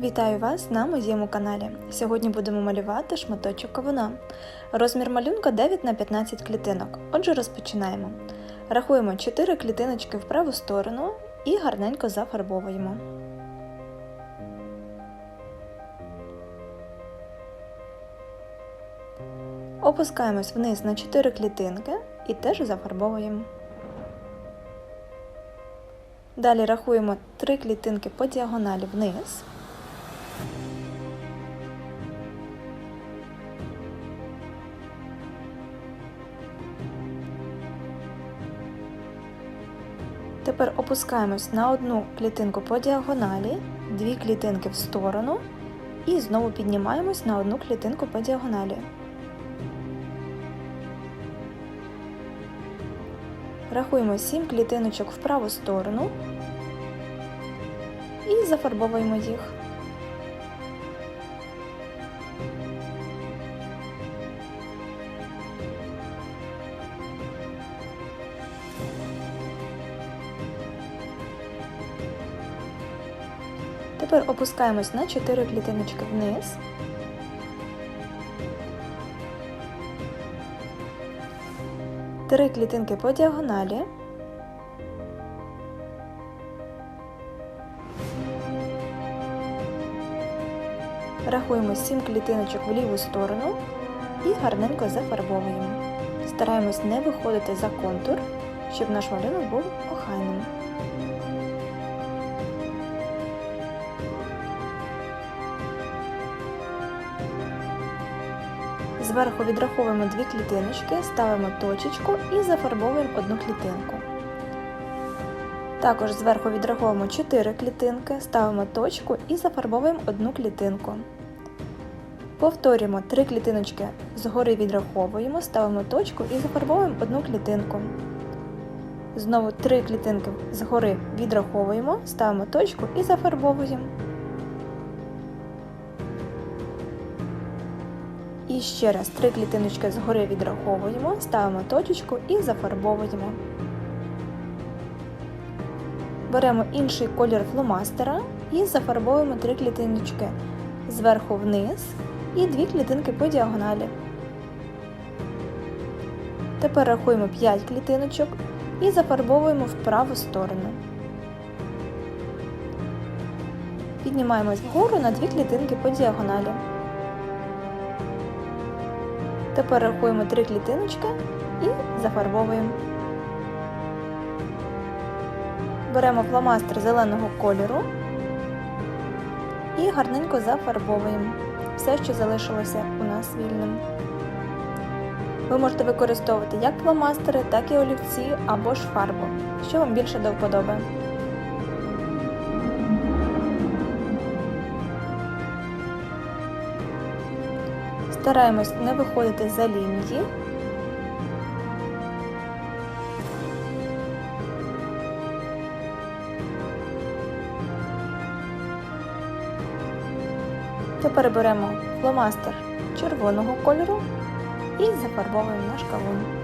Вітаю вас на моєму каналі. Сьогодні будемо малювати шматочок кавуна. Розмір малюнка 9 на 15 клітинок. Отже, розпочинаємо. Рахуємо 4 клітиночки в праву сторону і гарненько зафарбовуємо. Опускаємось вниз на 4 клітинки і теж зафарбовуємо. Далі рахуємо 3 клітинки по діагоналі вниз. Тепер опускаємось на одну клітинку по діагоналі, дві клітинки в сторону і знову піднімаємось на одну клітинку по діагоналі. Рахуємо 7 клітиночок в праву сторону і зафарбовуємо їх. Тепер опускаємось на 4 клітиночки вниз. Три клітинки по діагоналі. Рахуємо 7 клітиночок в ліву сторону і гарненько зафарбовуємо. Стараємось не виходити за контур, щоб наш малюнок був охайним. Зверху відраховуємо дві клітиночки, ставимо точечку і зафарбовуємо одну клітинку. Також зверху відраховуємо 4 клітинки, ставимо точку і зафарбовуємо одну клітинку. Повторюємо 3 клітиночки згори відраховуємо, ставимо точку і зафарбовуємо одну клітинку. Знову 3 клітинки згори відраховуємо, ставимо точку і зафарбовуємо. І ще раз три клітиночки згори відраховуємо, ставимо точечку і зафарбовуємо. Беремо інший колір фломастера і зафарбовуємо три клітиночки зверху вниз і дві клітинки по діагоналі. Тепер рахуємо 5 клітиночок і зафарбовуємо в праву сторону. Піднімаємось вгору на дві клітинки по діагоналі. Тепер рахуємо три клітиночки і зафарбовуємо. Беремо фломастер зеленого кольору і гарненько зафарбовуємо все, що залишилося у нас вільним. Ви можете використовувати як фломастери, так і олівці або ж фарбу, що вам більше до вподоби. Стараємось не виходити за лінії. Тепер беремо фломастер червоного кольору і зафарбовуємо наш кавун.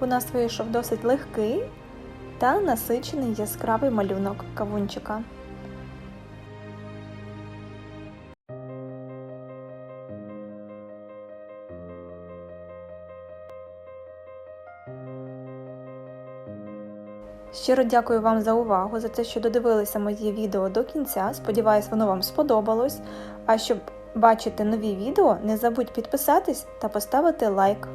У нас вийшов досить легкий та насичений яскравий малюнок кавунчика. Щиро дякую вам за увагу, за те, що додивилися моє відео до кінця. Сподіваюсь, воно вам сподобалось. А щоб бачити нові відео, не забудь підписатись та поставити лайк.